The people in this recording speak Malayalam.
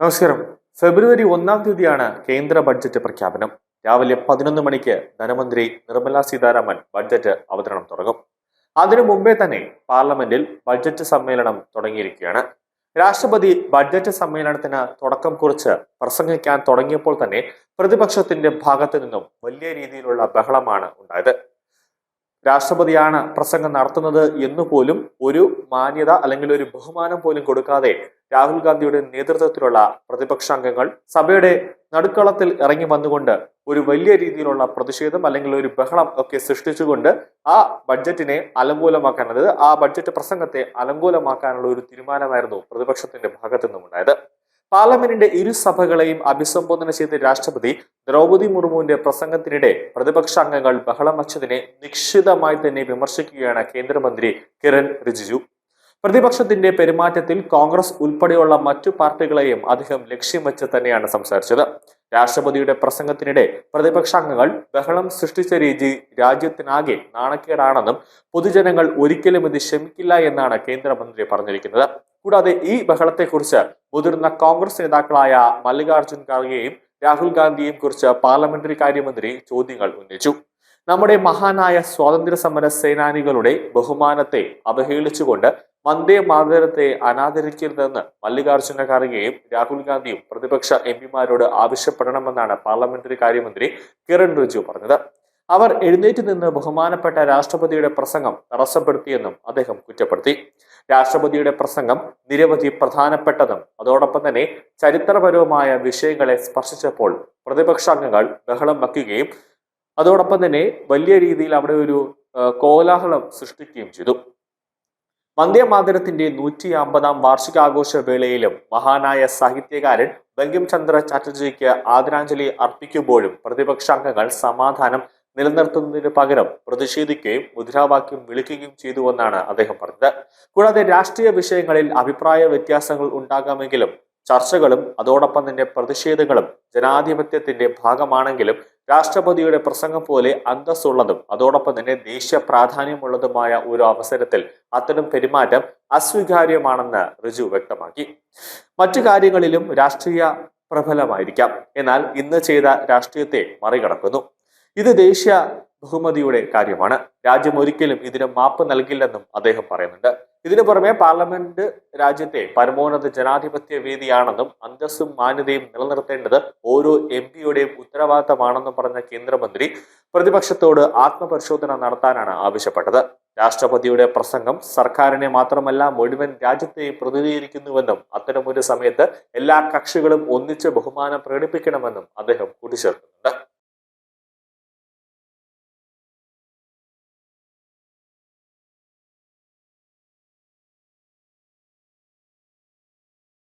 നമസ്കാരം. ഫെബ്രുവരി ഒന്നാം തീയതിയാണ് കേന്ദ്ര ബഡ്ജറ്റ് പ്രഖ്യാപനം. രാവിലെ പതിനൊന്ന് മണിക്ക് ധനമന്ത്രി നിർമ്മല സീതാരാമൻ ബഡ്ജറ്റ് അവതരണം തുടങ്ങും. അതിനു മുമ്പേ തന്നെ പാർലമെന്റിൽ ബഡ്ജറ്റ് സമ്മേളനം തുടങ്ങിയിരിക്കുകയാണ്. രാഷ്ട്രപതി ബഡ്ജറ്റ് സമ്മേളനത്തിന് തുടക്കം കുറിച്ച് പ്രസംഗിക്കാൻ തുടങ്ങിയപ്പോൾ തന്നെ പ്രതിപക്ഷത്തിന്റെ ഭാഗത്തു നിന്നും വലിയ രീതിയിലുള്ള ബഹളമാണ് ഉണ്ടായത്. രാഷ്ട്രപതിയാണ് പ്രസംഗം നടത്തുന്നത് എന്ന് പോലും ഒരു മാന്യത അല്ലെങ്കിൽ ഒരു ബഹുമാനം പോലും കൊടുക്കാതെ രാഹുൽ ഗാന്ധിയുടെ നേതൃത്വത്തിലുള്ള പ്രതിപക്ഷാംഗങ്ങൾ സഭയുടെ നടുക്കളത്തിൽ ഇറങ്ങി വന്നുകൊണ്ട് ഒരു വലിയ രീതിയിലുള്ള പ്രതിഷേധം അല്ലെങ്കിൽ ഒരു ബഹളം ഒക്കെ സൃഷ്ടിച്ചുകൊണ്ട് ആ ബഡ്ജറ്റിനെ അലങ്കോലമാക്കാൻ അതായത് ആ ബഡ്ജറ്റ് പ്രസംഗത്തെ അലങ്കോലമാക്കാനുള്ള ഒരു തീരുമാനമായിരുന്നു പ്രതിപക്ഷത്തിന്റെ ഭാഗത്തു നിന്നും ഉണ്ടായത് പാർലമെന്റിന്റെ ഇരു സഭകളെയും അഭിസംബോധന ചെയ്ത രാഷ്ട്രപതി ദ്രൗപദി മുർമുവിന്റെ പ്രസംഗത്തിനിടെ പ്രതിപക്ഷ അംഗങ്ങൾ ബഹളം വച്ചതിനെ നിക്ഷിതമായി തന്നെ വിമർശിക്കുകയാണ് കേന്ദ്രമന്ത്രി കിരൺ റിജിജു. പ്രതിപക്ഷത്തിന്റെ പെരുമാറ്റത്തിൽ കോൺഗ്രസ് ഉൾപ്പെടെയുള്ള മറ്റു പാർട്ടികളെയും അദ്ദേഹം ലക്ഷ്യം വെച്ച് തന്നെയാണ് സംസാരിച്ചത്. രാഷ്ട്രപതിയുടെ പ്രസംഗത്തിനിടെ പ്രതിപക്ഷാംഗങ്ങൾ ബഹളം സൃഷ്ടിച്ച രീതി രാജ്യത്തിനാകെ നാണക്കേടാണെന്നും പൊതുജനങ്ങൾ ഒരിക്കലും ഇത് ക്ഷമിക്കില്ല എന്നാണ് കേന്ദ്രമന്ത്രി പറഞ്ഞിരിക്കുന്നത്. കൂടാതെ ഈ ബഹളത്തെക്കുറിച്ച് മുതിർന്ന കോൺഗ്രസ് നേതാക്കളായ മല്ലികാർജുൻ ഖാർഗെയും രാഹുൽ ഗാന്ധിയെയും കുറിച്ച് പാർലമെന്ററി കാര്യമന്ത്രി ചോദ്യങ്ങൾ ഉന്നയിച്ചു. നമ്മുടെ മഹാനായ സ്വാതന്ത്ര്യ സമര സേനാനികളുടെ ബഹുമാനത്തെ അവഹേളിച്ചുകൊണ്ട് വന്ദേ മാതരത്തെ അനാദരിക്കരുതെന്ന് മല്ലികാർജുന ഖാർഗെയും രാഹുൽ ഗാന്ധിയും പ്രതിപക്ഷ എം പിമാരോട് ആവശ്യപ്പെടണമെന്നാണ് പാർലമെന്ററി കാര്യമന്ത്രി കിരൺ റിജു പറഞ്ഞത്. അവർ എഴുന്നേറ്റ് നിന്ന് ബഹുമാനപ്പെട്ട രാഷ്ട്രപതിയുടെ പ്രസംഗം തടസ്സപ്പെടുത്തിയെന്നും അദ്ദേഹം കുറ്റപ്പെടുത്തി. രാഷ്ട്രപതിയുടെ പ്രസംഗം നിരവധി പ്രധാനപ്പെട്ടതും അതോടൊപ്പം തന്നെ ചരിത്രപരവുമായ വിഷയങ്ങളെ സ്പർശിച്ചപ്പോൾ പ്രതിപക്ഷാംഗങ്ങൾ ബഹളം വയ്ക്കുകയും അതോടൊപ്പം തന്നെ വലിയ രീതിയിൽ അവിടെ ഒരു കോലാഹലം സൃഷ്ടിക്കുകയും ചെയ്തു. വന്ദേമാതരത്തിന്റെ നൂറ്റി അമ്പതാം വാർഷികാഘോഷ വേളയിലും മഹാനായ സാഹിത്യകാരൻ ബങ്കിം ചന്ദ്ര ചാറ്റർജിക്ക് ആദരാഞ്ജലി അർപ്പിക്കുമ്പോഴും പ്രതിപക്ഷാംഗങ്ങൾ സമാധാനം നിലനിർത്തുന്നതിന് പകരം പ്രതിഷേധിക്കുകയും മുദ്രാവാക്യം വിളിക്കുകയും ചെയ്തുവെന്നാണ് അദ്ദേഹം പറഞ്ഞത്. കൂടാതെ രാഷ്ട്രീയ വിഷയങ്ങളിൽ അഭിപ്രായ വ്യത്യാസങ്ങൾ ഉണ്ടാകാമെങ്കിലും ചർച്ചകളും അതോടൊപ്പം തന്നെ പ്രതിഷേധങ്ങളും ജനാധിപത്യത്തിന്റെ ഭാഗമാണെങ്കിലും രാഷ്ട്രപതിയുടെ പ്രസംഗം പോലെ അന്തസ്സുള്ളതും അതോടൊപ്പം തന്നെ ദേശീയ പ്രാധാന്യമുള്ളതുമായ ഒരു അവസരത്തിൽ അത്തരം പെരുമാറ്റം അസ്വീകാര്യമാണെന്ന് റിജു വ്യക്തമാക്കി. മറ്റു കാര്യങ്ങളിലും രാഷ്ട്രീയ പ്രബലമായിരിക്കാം. എന്നാൽ ഇന്ന് ചെയ്ത രാഷ്ട്രീയത്തെ മറികടക്കുന്നു. ഇത് ദേശീയ ബഹുമതിയുടെ കാര്യമാണ്. രാജ്യം ഒരിക്കലും ഇതിന് മാപ്പ് നൽകില്ലെന്നും അദ്ദേഹം പറയുന്നുണ്ട്. ഇതിനു പുറമെ പാർലമെന്റ് രാജ്യത്തെ പരമോന്നത ജനാധിപത്യ വേദിയാണെന്നും അന്തസ്സും മാന്യതയും നിലനിർത്തേണ്ടത് ഓരോ എം പിയുടെയും ഉത്തരവാദിത്തമാണെന്നും പറഞ്ഞ കേന്ദ്രമന്ത്രി പ്രതിപക്ഷത്തോട് ആത്മപരിശോധന നടത്താനാണ് ആവശ്യപ്പെട്ടത്. രാഷ്ട്രപതിയുടെ പ്രസംഗം സർക്കാരിനെ മാത്രമല്ല മുഴുവൻ രാജ്യത്തെയും പ്രതിനിധീകരിക്കുന്നുവെന്നും അത്തരമൊരു സമയത്ത് എല്ലാ കക്ഷികളും ഒന്നിച്ച് ബഹുമാനം പ്രകടിപ്പിക്കണമെന്നും അദ്ദേഹം കൂട്ടിച്ചേർക്കുന്നുണ്ട്